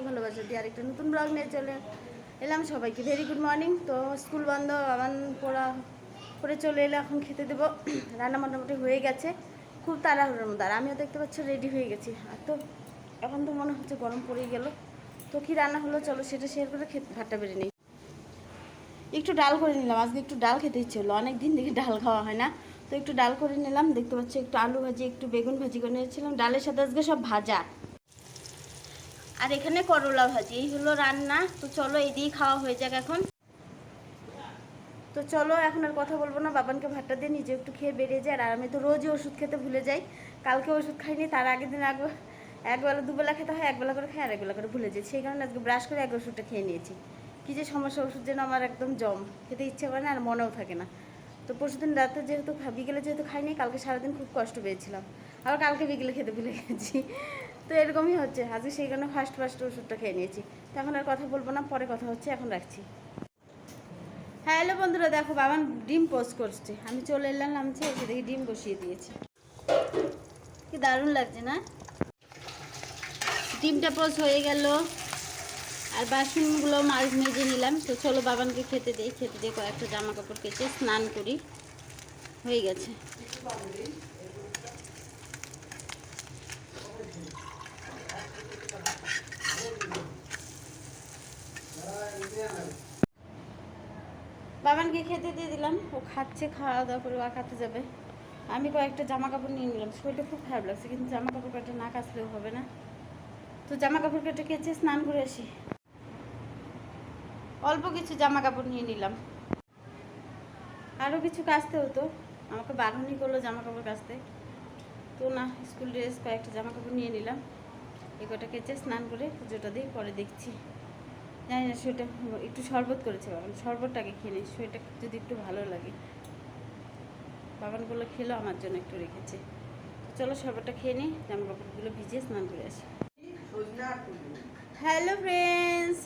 অনেক ভালোবাসা দিয়ে আরেকটা নতুন ব্লগ নিয়ে চলে এলাম সবাইকে ভেরি গুড মর্নিং তো স্কুল বন্ধ, আবার পড়া করে চলে এলে এখন খেতে দেবো। রান্না মোটামুটি হয়ে গেছে, খুব তাড়াহুড়োর মধ্যে। আর আমিও দেখতে পাচ্ছি রেডি হয়ে গেছি। আর তো এখন তো মনে হচ্ছে গরম পড়েই গেল। তো কী রান্না হলো চলো সেটা শেয়ার করে খেতে, ভাতটা বেড়ে নিই। একটু ডাল করে নিলাম, আজকে একটু ডাল খেতে ইচ্ছে হলো। অনেক দিন থেকে ডাল খাওয়া হয় না। তো একটু ডাল করে নিলাম, দেখতে পাচ্ছি একটু আলু ভাজি, একটু বেগুন ভাজি করে নিয়েছিলাম। ডালের সাথে আজকে সব ভাজা। আর এখানে করলা ভাজি, এই হলো রান্না। তো চলো এই দিয়েই খাওয়া হয়ে যাক এখন। তো চলো এখন আর কথা বলব না, বাবানকে ভাতটা দিয়ে নিজে একটু খেয়ে বেরিয়ে যায় আর আমি তো রোজই ওষুধ খেতে ভুলে যাই। কালকে ওষুধ খাইনি, তার আগের দিন আগে একবেলা, দুবেলা খেতে হয়, একবেলা করে খাই আর একবেলা করে ভুলে যাই। সেই কারণে আজকে ব্রাশ করে এক ওষুধটা খেয়ে নিয়েছি। কী যে সমস্যা, ওষুধ যেন আমার একদম জম। খেতে ইচ্ছে করে না আর মনেও থাকে না। তো পরশুদিন রাতে যেহেতু বিকেলে যেহেতু খাইনি, কালকে সারাদিন খুব কষ্ট পেয়েছিলাম। আবার কালকে বিকেলে খেতে ভুলে গেছি। তো এরকমই হচ্ছে। আজকে সেই কারণে ফার্স্ট ফার্স্ট ওষুধটা খেয়ে নিয়েছি। তো এখন আর কথা বলব না, পরে কথা হচ্ছে, এখন রাখছি। হ্যাঁ হ্যালো বন্ধুরা, দেখো বাবান ডিম পোস্ট করছে। আমি চলে এলাম নামছি এসে দেখি ডিম বসিয়ে দিয়েছি। কি দারুণ লাগছে না? ডিমটা পোস্ট হয়ে গেল। আর বাসনগুলো মাছ মেজে নিলাম। তো চলো বাবানকে খেতে দিই, খেতে দিয়ে কয়েকটা জামা কাপড় কেচে স্নান করি। হয়ে গেছে। বাবানকে খেতে দিয়ে দিলাম। ও খাচ্ছে, খাওয়া দাওয়া করে ও খাতে যাবে। আমি কয়েকটা জামা কাপড় নিয়ে নিলাম। শরীরটা খুব খারাপ লাগছে, কিন্তু জামা কাপড় কাটা না কাচলেও হবে না। তো জামা কাপড় কেটে কেচে স্নান করে আসি। অল্প কিছু জামা কাপড় নিয়ে নিলাম। আরও কিছু কাচতে হতো। আমাকে বারণই করল জামা কাপড় কাচতে। তো না, স্কুল ড্রেস কয়েকটা জামা কাপড় নিয়ে নিলাম। এই কটা কেচে স্নান করে পুজোটা দিয়ে পরে দেখছি। জানি না সেটা একটু শরবত করেছে বাবান শরবতটাকে খেয়ে নিই সেটা যদি একটু ভালো লাগে। বাবানগুলো খেলো, আমার জন্য একটু রেখেছে। চলো শরবতটা খেয়ে নিই, জামা কাপড়গুলো ভিজিয়ে স্নান করে আসি। হ্যালো ফ্রেন্ডস,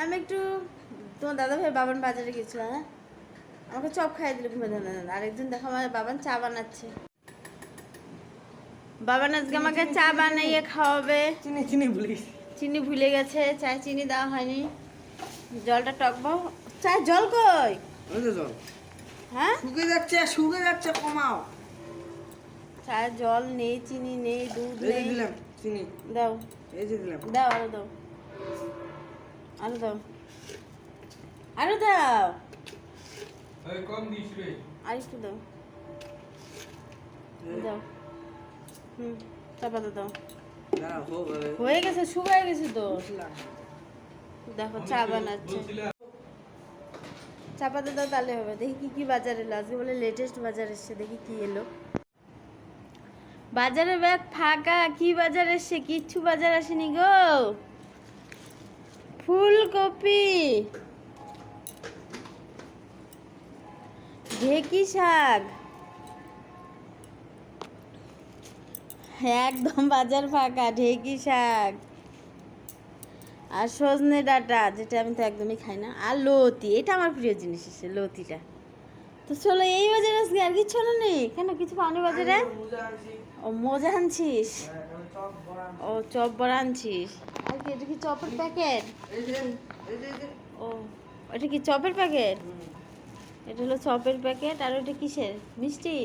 আমি একটু তোমার দাদা ভাই বাবান বাজারে গেছিল হ্যাঁ? আমাকে চপ খাইয়ে দিল ঘুমে দাদা দাদা আরেকজন দেখো আমার বাবান চা বানাচ্ছে। বাবান আজকে আমাকে চা বানাইয়ে খাওয়াবে। চিনি চিনি বলিস চিনি ভুলে গেছে চায় চিনি দেওয়া হয়নি। জলটা টকবো চায় জল কই? ওই জল। হ্যাঁ? শুকে যাচ্ছে শুকে যাচ্ছে কমাও। চায় জল নেই চিনি নেই দুধ নেই। দিলাম চিনি। দাও। এই যে দিলাম। দাও আরও দাও। আরও দাও। আরও দাও। আরে কম দিস রে। আর একটু দাও। দাও। হুম চাপাতে দাও। দাঁড়াও হোক এ, হয়ে গেছে শুকায় গেছে তো। দেখো, চা বানাচ্ছে। চাপাতে দাও তাহলে হবে, দেখি কি কি বাজার এলো। আজকে বলে লেটেস্ট বাজার এসছে, দেখি কি এলো। বাজারে ব্যাগ ফাঁকা, কি বাজার এসছে? কিচ্ছু বাজার আসেনি গো। ফুলকপি। ঢেকি শাক। একদম বাজার ফাঁকা ঢেকি শাক আর সজনে ডাটা যেটা আমি তো একদমই খাই না। আর লতি এটা আমার প্রিয় জিনিস এসে লতিটা। তো চলো এই বাজারে আজকে আর কিছু চলো নেই? কেন কিছু পাওনি বাজারে? ও মোজা আনছিস? ও চপ বড়া আনছিস? আর কি এটা কি চপের প্যাকেট? ও এটা কি চপের প্যাকেট? এটা হলো চপের প্যাকেট আর ওটা কিসের? মিষ্টি?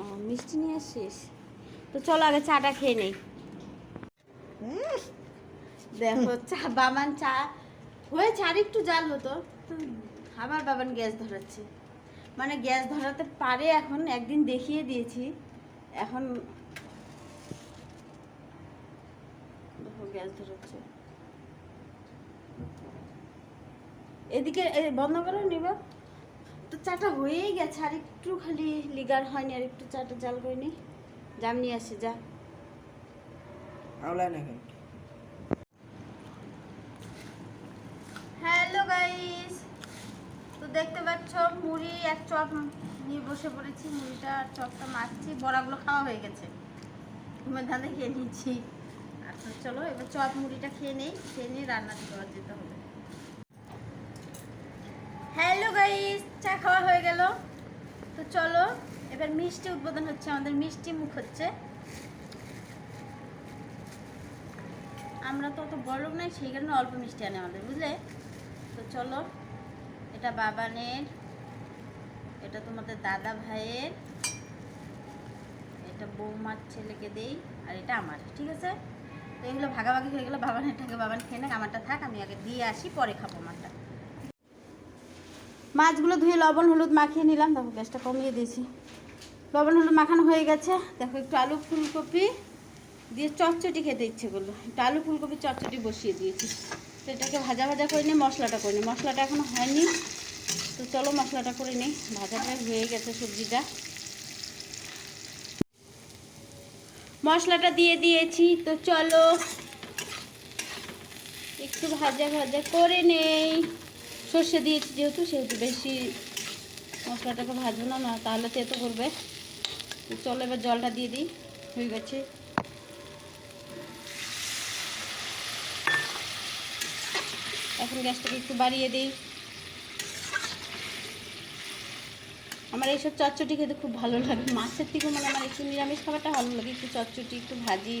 ও মিষ্টি নিয়ে আসছিস? তো চলো আগে চাটা খেয়ে নেই। দেখো চা, বাবান চা, হয়েছে আর একটু জাল হতো। তো আবার বাবান গ্যাস ধরাচ্ছে। মানে গ্যাস ধরাতে পারে এখন, একদিন দেখিয়ে দিয়েছি। এখন দেখো গ্যাস ধরাচ্ছে। এদিকে বন্ধ করো নিবা। তো চাটা হয়েই গেছে, আর একটু খালি লিগার হয়নি, আর একটু চাটা জাল করে নি জাম নিয়ে আসি যা। আওলা নাকি? হ্যালো গাইস তো দেখতে পাচ্ছ মুড়ি এক চপ নিয়ে বসে পড়েছি মুড়িটা চপটা মাখছি বড়াগুলো খাওয়া হয়ে গেছে। ঘুমের ধান খেয়ে নিচ্ছি আচ্ছা চলো এবার চপ মুড়িটা খেয়ে নেই খেয়ে নিয়ে রান্না দিতে যেতে হবে। হ্যালো গাইস চা খাওয়া হয়ে গেল। তো চলো এবার মিষ্টি উদ্বোধন হচ্ছে, আমাদের মিষ্টি মুখ হচ্ছে। আমরা তো অত বড় নাই, সেই কারণে অল্প মিষ্টি আনে আমাদের, বুঝলে? তো চলো, এটা বাবানের, এটা তোমাদের দাদা ভাইয়ের, এটা বৌমার ছেলেকে দেই, আর এটা আমার, ঠিক আছে? তো এগুলো ভাগাভাগি হয়ে গেলো বাবানেরটাকে বাবান খেয়ে নেক, আমারটা থাক, আমি আগে দিয়ে আসি, পরে খাব আমারটা। মাছগুলো ধুয়ে লবণ, হলুদ মাখিয়ে নিলাম, দেখো গ্যাসটা কমিয়ে দিয়েছি। লবণ হলুদ মাখানো হয়ে গেছে। দেখো একটু আলু ফুলকপি দিয়ে চটচটি খেতে ইচ্ছে করল। একটু আলু ফুলকপি চটচটি বসিয়ে দিয়েছি। তো এটাকে ভাজা ভাজা করে নিই মশলাটা করে নিই। মশলাটা এখনও হয়নি। তো চলো মশলাটা করে নিই। ভাজাটা হয়ে গেছে সবজিটা। মশলাটা দিয়ে দিয়েছি। তো চলো একটু ভাজা ভাজা করে নেই। সর্ষে দিয়েছি যেহেতু, সেহেতু বেশি মশলাটাকে ভাজবো না, তাহলে তেতো করবে। চলো এবার জলটা দিয়ে দিই, হয়ে গেছে। এখন গ্যাসটাকে একটু বাড়িয়ে দিই। আমার এইসব চচ্চটি খেতে খুব ভালো লাগে। মাছের থেকেও মানে আমার একটু নিরামিষ খাবারটা ভালো লাগে, একটু চচ্চটি, একটু ভাজি,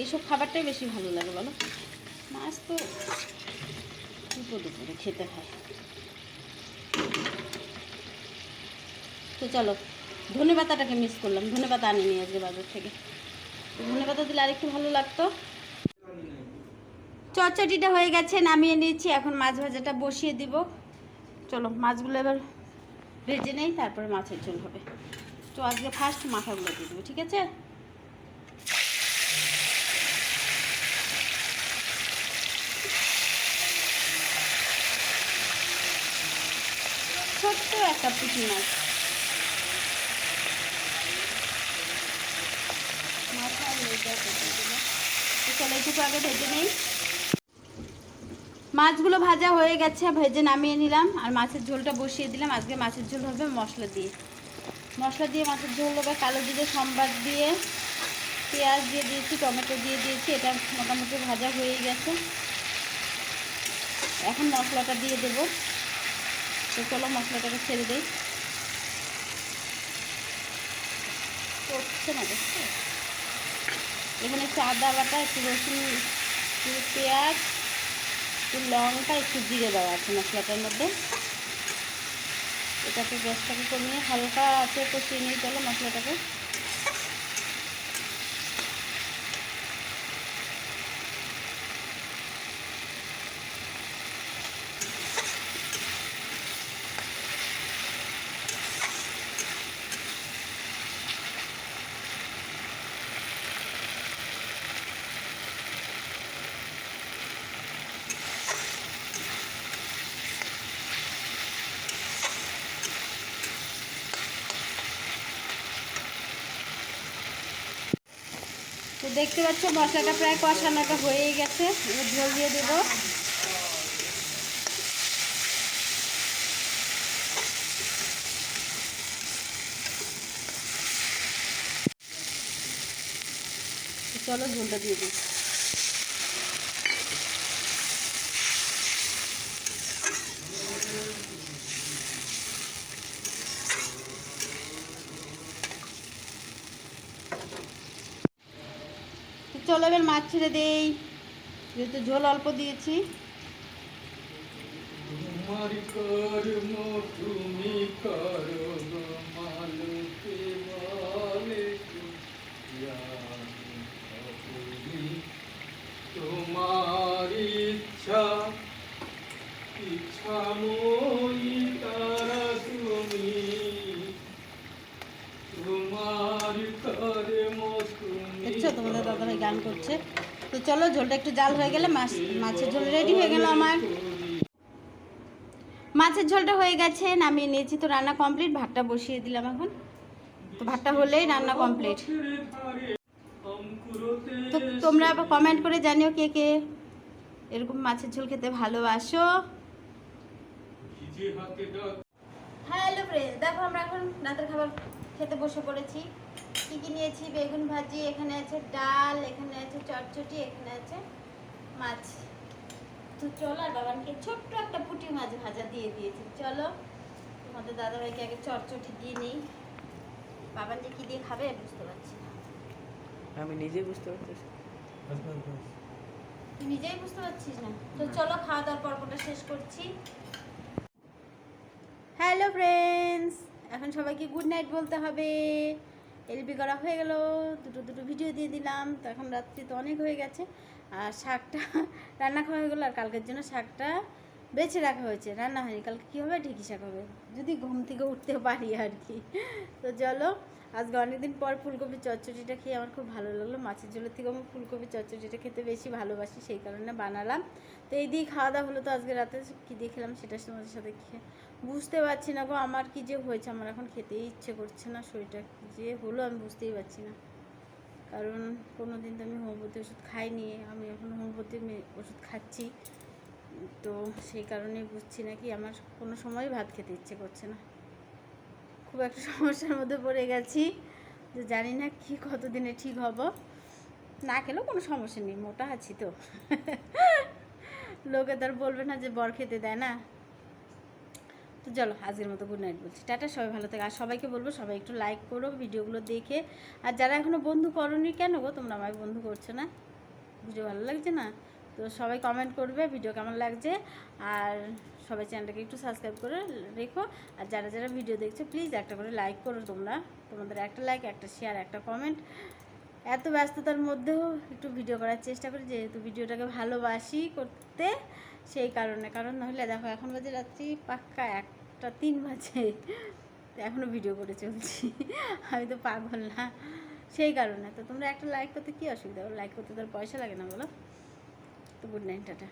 এইসব খাবারটাই বেশি ভালো লাগে, বলো? মাছ তো দুপুর দুপুরে খেতে হয়। তো চলো ধনে পাতাটাকে মিস করলাম। ধনে পাতা আনিনি আজকে বাজার থেকে। ধনে পাতা দিলে আরেকটু ভালো লাগতো। চচ্চটিটা হয়ে গেছে, নামিয়ে নিয়েছি। এখন মাছ ভাজাটা বসিয়ে দিব। চলো, মাছগুলো এবার ভেজে নেই, তারপরে মাছের ঝোল হবে। তো আজকে ফার্স্ট মাথাগুলো দিয়ে দেবো, ঠিক আছে? ছোট্ট একটা পুঁটি মাছ মাথা আর লেজটা কেটে দিলো। তো চলো এইটুকু আগে ভেজে নেই। মাছগুলো ভাজা হয়ে গেছে, ভেজে নামিয়ে নিলাম। আর মাছের ঝোলটা বসিয়ে দিলাম। আজকে মাছের ঝোল হবে মশলা দিয়ে। মশলা দিয়ে মাছের ঝোল হবে কালো জিরে, সম্বাদ দিয়ে, পেঁয়াজ দিয়ে দিয়েছি, টমেটো দিয়ে দিয়েছি। এটা মোটামুটি ভাজা হয়ে গেছে। এখন মশলাটা দিয়ে দেব। তো চলো, মশলাটাকে ছেড়ে দিই। করছে না এখানে একটু আদা বাটা, একটু রসুন, একটু পেঁয়াজ, একটু লঙ্কা, একটু জিরে দেওয়া আছে মশলাটার মধ্যে। এটাকে গ্যাসটাকে কমিয়ে হালকা আছে কষিয়ে নিয়ে চলো মশলাটাকে। দেখতে পাচ্ছ মশলাটা প্রায় কষানোটা হয়ে গেছে। ঝোল দিয়ে দেব। চলো ঝোলটা দিয়ে দিই। চলো এবার মাছ ছেড়ে দেই। যেহেতু ঝোল অল্প দিয়েছি। তোমার ইচ্ছা ইচ্ছা মই তারা তুমি তোমার কর্ম তুমি দেখছ তোমাদের দাদাভাই গান করছে। তো চলো ঝোলটা একটু জাল হয়ে গেলে মাছ মাছের ঝোল রেডি হয়ে গেল আমার। মাছের ঝোলটা হয়ে গেছে, নামিয়ে নিয়েছি, তো রান্না কমপ্লিট ভাতটা বসিয়ে দিলাম এখন। তো ভাতটা হলেই রান্না কমপ্লিট তো তোমরা আবার কমেন্ট করে জানিও কে কে এরকম মাছের ঝোল খেতে ভালোবাসো। হ্যালো ফ্রেন্ড দেখো আমরা এখন রাতের খাবার খেতে বসে পড়েছি। কী কী নিয়েছি? বেগুন ভাজি এখানে আছে ডাল এখানে আছে চটচটি এখানে আছে মাছ। তো চলো আর বাবানকে ছোট্ট একটা পুঁটি মাছ ভাজা দিয়ে দিয়েছি। চলো তোমাদের দাদাভাইকে আগে চটচটি দিয়ে নেই। বাবান যে কী দিয়ে খাবে বুঝতে পারছি না। আমি নিজেই বুঝতে পারতেছি। তুই নিজেই বুঝতে পারছিস না? তো চলো খাওয়া দাওয়ার পর্বটা শেষ করছি। হ্যালো ফ্রেন্ডস এখন সবাইকে গুড নাইট বলতে হবে। এলবি করা হয়ে গেল, দুটো দুটো ভিডিও দিয়ে দিলাম, তো এখন রাত্রি তো অনেক হয়ে গেছে। আর শাকটা রান্না খাওয়া হয়ে গেলো, আর কালকের জন্য শাকটা বেছে রাখা হয়েছে। রান্না হয়নি, কালকে কী হবে? ঢেকি শাক হবে। যদি ঘুম থেকে উঠতে পারি আর কি। তো চলো, আজকে অনেকদিন পর ফুলকপি চচ্চড়িটা খেয়ে আমার খুব ভালো লাগল। মাছের ঝোলের থেকে আমি ফুলকপি চচ্চড়িটা খেতে বেশি ভালোবাসি, সেই কারণে বানালাম। তো এই দিয়ে খাওয়া দাওয়া হলো তো আজকে রাতে। কী দিয়ে খেলাম সেটা তোমাদের সাথে খেয়ে বুঝতে পারছি না গো, আমার কি যে হয়েছে? আমার এখন খেতেই ইচ্ছে করছে না, শরীরটা যে হলো আমি বুঝতেই পারছি না। কারণ কোনো দিন তো আমি হোমিওপ্যাথি ওষুধ খাইনি, আমি এখন হোমিওপ্যাথি ওষুধ খাচ্ছি। তো সেই কারণে বুঝছি না কি, আমার কোনো সময় ভাত খেতে ইচ্ছে করছে না। খুব একটা সমস্যার মধ্যে পড়ে গেছি যে জানি না কি কতদিনে ঠিক হব। না খেলেও কোনো সমস্যা নেই, মোটা আছি তো। লোকে তার বলবে না যে বর খেতে দেয় না। তো চলো, আজকের মতো গুড নাইট বলছি। টাটা, সবাই ভালো থাকে। আর সবাইকে বলব, সবাই একটু লাইক করো ভিডিওগুলো দেখে। আর যারা এখনও বন্ধু করনি কেন গো? তোমরা আমায় বন্ধু করছ না? ভিডিও ভালো লাগছে না? তো সবাই কমেন্ট করবে ভিডিও কেমন লাগছে। আর সবাই চ্যানেলটাকে একটু সাবস্ক্রাইব করে রেখো। আর যারা যারা ভিডিও দেখছ প্লিজ একটা করে লাইক করো তোমরা। তোমাদের একটা লাইক একটা শেয়ার একটা কমেন্ট এত ব্যস্ততার মধ্যেও একটু ভিডিও করার চেষ্টা করি, যেহেতু ভিডিওটাকে ভালোবাসি করতে। সেই কারণে। কারণ নাহলে দেখো, এখন বাজে রাত্রি পাক্কা একটা, তিন বাজে। এখনও ভিডিও করে চলছি। আমি তো পাগল না। সেই কারণে। তো তোমরা একটা লাইক করতে কী অসুবিধা? লাইক করতে তোর পয়সা লাগে না বলো? তো গুড নাইট টাটা।